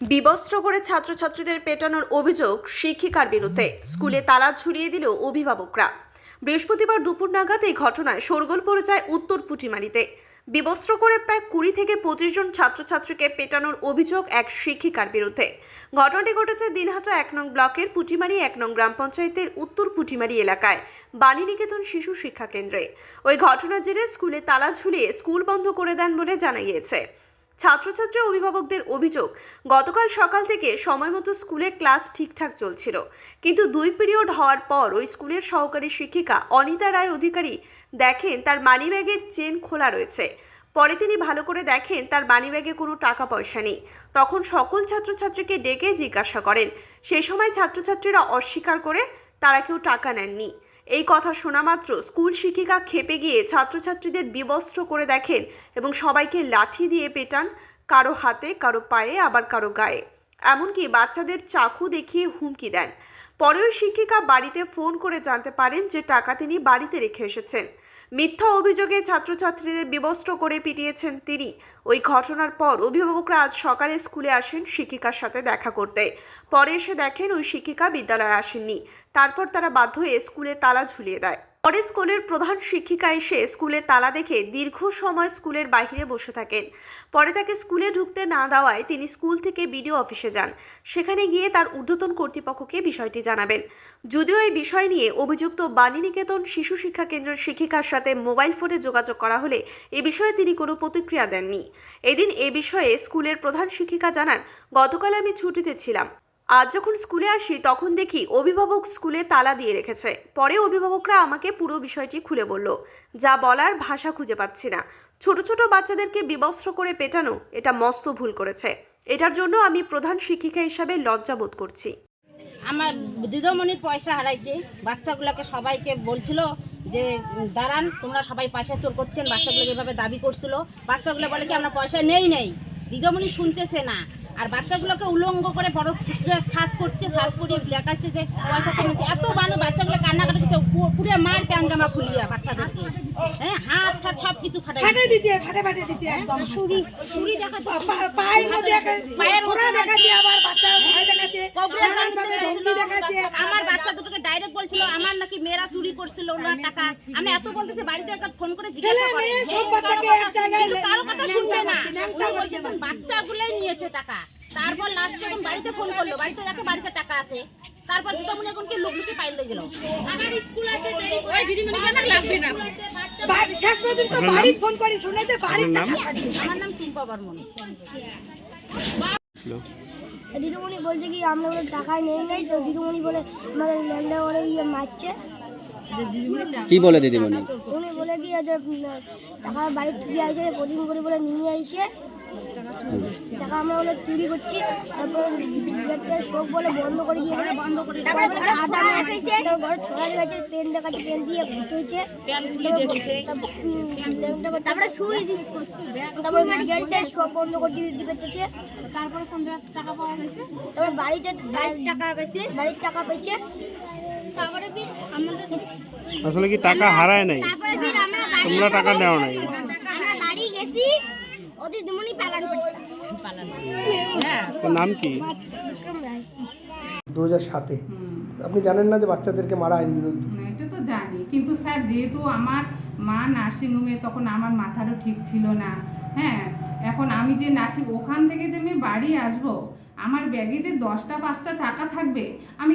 বিবস্ত্র করে ছাত্রছাত্রীদের পেটানোর অভিযোগ শিক্ষিকার বিরুদ্ধে। স্কুলে তালা ঝুলিয়ে দিল অভিভাবকরা। বৃহস্পতিবার দুপুর নাগাদ এই ঘটনায় শোরগোল পড়ে যায় উত্তর পুটিমারিতে। বিবস্ত্র করে প্রায় কুড়ি থেকে পঁচিশ জন ছাত্রছাত্রীকে পেটানোর অভিযোগ এক শিক্ষিকার বিরুদ্ধে। ঘটনাটি ঘটেছে দিনহাটা এক নং ব্লকের পুটিমারি এক নং গ্রাম পঞ্চায়েতের উত্তর পুটিমারি এলাকায় বাণীনিকেতন শিশু শিক্ষা কেন্দ্রে। ওই ঘটনার জেরে স্কুলে তালা ঝুলিয়ে স্কুল বন্ধ করে দেন বলে জানা গিয়েছে। ছাত্রছাত্রী অভিভাবকদের অভিযোগ, গতকাল সকাল থেকে সময় মতো স্কুলে ক্লাস ঠিকঠাক চলছিল। কিন্তু দুই পিরিয়ড হওয়ার পর ওই স্কুলের সহকারী শিক্ষিকা অনিতা রায় অধিকারী দেখেন তার মানিব্যাগের চেন খোলা রয়েছে। পরে তিনি ভালো করে দেখেন তার মানিব্যাগে কোনো টাকা পয়সা নেই। তখন সকল ছাত্রছাত্রীকে ডেকে জিজ্ঞাসা করেন। সেই সময় ছাত্রছাত্রীরা অস্বীকার করে তারা কেউ টাকা নেননি। এই কথা শোনা মাত্র স্কুল শিক্ষিকা খেপে গিয়ে ছাত্রছাত্রীদের বিবস্ত্র করে দেখেন এবং সবাইকে লাঠি দিয়ে পেটান, কারও হাতে, কারও পায়ে, আবার কারও গায়ে। এমনকি বাচ্চাদের চাকু দেখিয়ে হুমকি দেন। পরেও শিক্ষিকা বাড়িতে ফোন করে জানতে পারেন যে টাকা তিনি বাড়িতে রেখে এসেছেন। মিথ্যা অভিযোগে ছাত্রছাত্রীদের বিবস্ত্র করে পিটিয়েছেন তিনি। ওই ঘটনার পর অভিভাবকরা আজ সকালে স্কুলে আসেন শিক্ষিকার সাথে দেখা করতে। পরে এসে দেখেন ওই শিক্ষিকা বিদ্যালয়ে আসেননি। তারপর তারা বাধ্য হয়ে স্কুলে তালা ঝুলিয়ে দেয়। পরে স্কুলের প্রধান শিক্ষিকা এসে স্কুলে তালা দেখে দীর্ঘ সময় স্কুলের বাইরে বসে থাকেন। পরে তাকে স্কুলে ঢুকতে না দেওয়ায় তিনি স্কুল থেকে বিডিও অফিসে যান। সেখানে গিয়ে তার ঊর্ধ্বতন কর্তৃপক্ষকে বিষয়টি জানাবেন। যদিও এই বিষয় নিয়ে অভিযুক্ত বাণীনিকেতন শিশু শিক্ষা কেন্দ্রের শিক্ষিকার সাথে মোবাইল ফোনে যোগাযোগ করা হলে এ বিষয়ে তিনি কোনো প্রতিক্রিয়া দেননি। এদিন এ বিষয়ে স্কুলের প্রধান শিক্ষিকা জানান, গতকাল আমি ছুটিতে ছিলাম। আজ যখন স্কুলে আসি, তখন দেখি অভিভাবক স্কুলে তালা দিয়ে রেখেছে। পরে অভিভাবকরা আমাকে পুরো বিষয়টি খুলে বলল, যা বলার ভাষা খুঁজে পাচ্ছি না। ছোট ছোট বাচ্চাদেরকে বিবস্ত্র করে পেটানো, এটা মস্ত ভুল করেছে। এটার জন্য আমি প্রধান শিক্ষিকা হিসাবে লজ্জা বোধ করছি। আমার দিদিমণির পয়সা হারাইছে। বাচ্চাগুলোকে সবাইকে বলছিল যে, দাঁড়ান, তোমরা সবাই পাশে চোর করছেন বাচ্চাগুলো এভাবে দাবি করছিল। বাচ্চাগুলো বলে কি, আমরা পয়সা নেই নেই। দিদিমণি শুনতেছে না। আর বাচ্চাগুলোকে উলঙ্গ করে বড় শ্বাস করছে শ্বাস করিয়ে দেখাচ্ছে যে পয়সা কমেছে এত বানো বাচ্চাগুলো কান্নাকাটি করছে পুরো মার প্যান জামা খুলিয়ে বাচ্চাদেরকে। হ্যাঁ হাত ফাত সব কিছু ফাটাই ফাটে দিছে ফাটে ফাটে দিছে একদম। চুরি চুরি দেখাচ্ছে। পায়ের মধ্যে পায়ের ফোড়া দেখাচ্ছে আবার বাচ্চা ভয় দেখাচ্ছে। কবরে নানান জানতে ভাবে চাইছিল, ধমকি দেখাচ্ছে। আমার বাচ্চা দুটোকে ডাইরেক্ট বলছিল আমার নাকি মেয়েরা চুরি করছিল ওনার টাকা। আমি এত বলতেছি বাড়িতে একবার ফোন করে জিজ্ঞাসা করে সব বাচ্চাকে এক জায়গায় কারও কথা শুনবে না। ন্যাংটা উনি করে বলতেছেন বাচ্চাগুলোই নিয়েছে টাকা। ফোন করল বাড়িতে দেখে বাড়িতে টাকা আছে তারপর দুটো মনে এখন কি লোক লুকি পাইলে গেল। আমার স্কুল আসে দেরি ওই দিদিমণি আমার লাগবে না। বা- শেষ পর্যন্ত বাড়ি ফোন করে শুনেছে বাড়ির টাকা আমার নাম টুম্পা বর্মন। দিদিমণি বলছে কি আমরা ওদের টাকায় নেই নাই তো। দিদিমণি বলে আমাদের ল্যান্ডা করে ইয়ে মারছে। কি বলে দিদিমণি? উনি বলে কি যে টাকা বাড়ি তুলে আসে প্রতিদিন করে বলে নিয়ে আসে। টাকা আমরা বলে চুরি করছি। তারপর বলে বন্ধ করে দিয়ে বন্ধ করে ঘরে ছোড়া দেখাচ্ছে পেন দেখাচ্ছে পেন দিয়ে ঘুটেছে তারপরে সুই তারপর গেটটা সব বন্ধ করে দিয়ে দিবে তারপরে টাকা পাওয়া গেছে? তারপর বাড়িতে বাড়ির টাকা পেয়েছে। বাড়ির টাকা পেয়েছে। তারপরে আসলে কি টাকা হারায় নাই? তোমরা টাকা নেও নাই। আমরা বাড়ি গেছি। পালন নাম কি? দু হাজার সাতে। আপনি জানেন না যে বাচ্চাদেরকে মারা আইন বিরুদ্ধ? এটা তো জানি। কিন্তু স্যার যেহেতু আমার মা নার্সিংহোমে তখন আমার মাথারও ঠিক ছিল না। হ্যাঁ এখন আমি যে নার্সিং ওখান থেকে যে আমি বাড়ি আসব আমার ব্যাগে যে দশটা পাঁচটা টাকা থাকবে আমি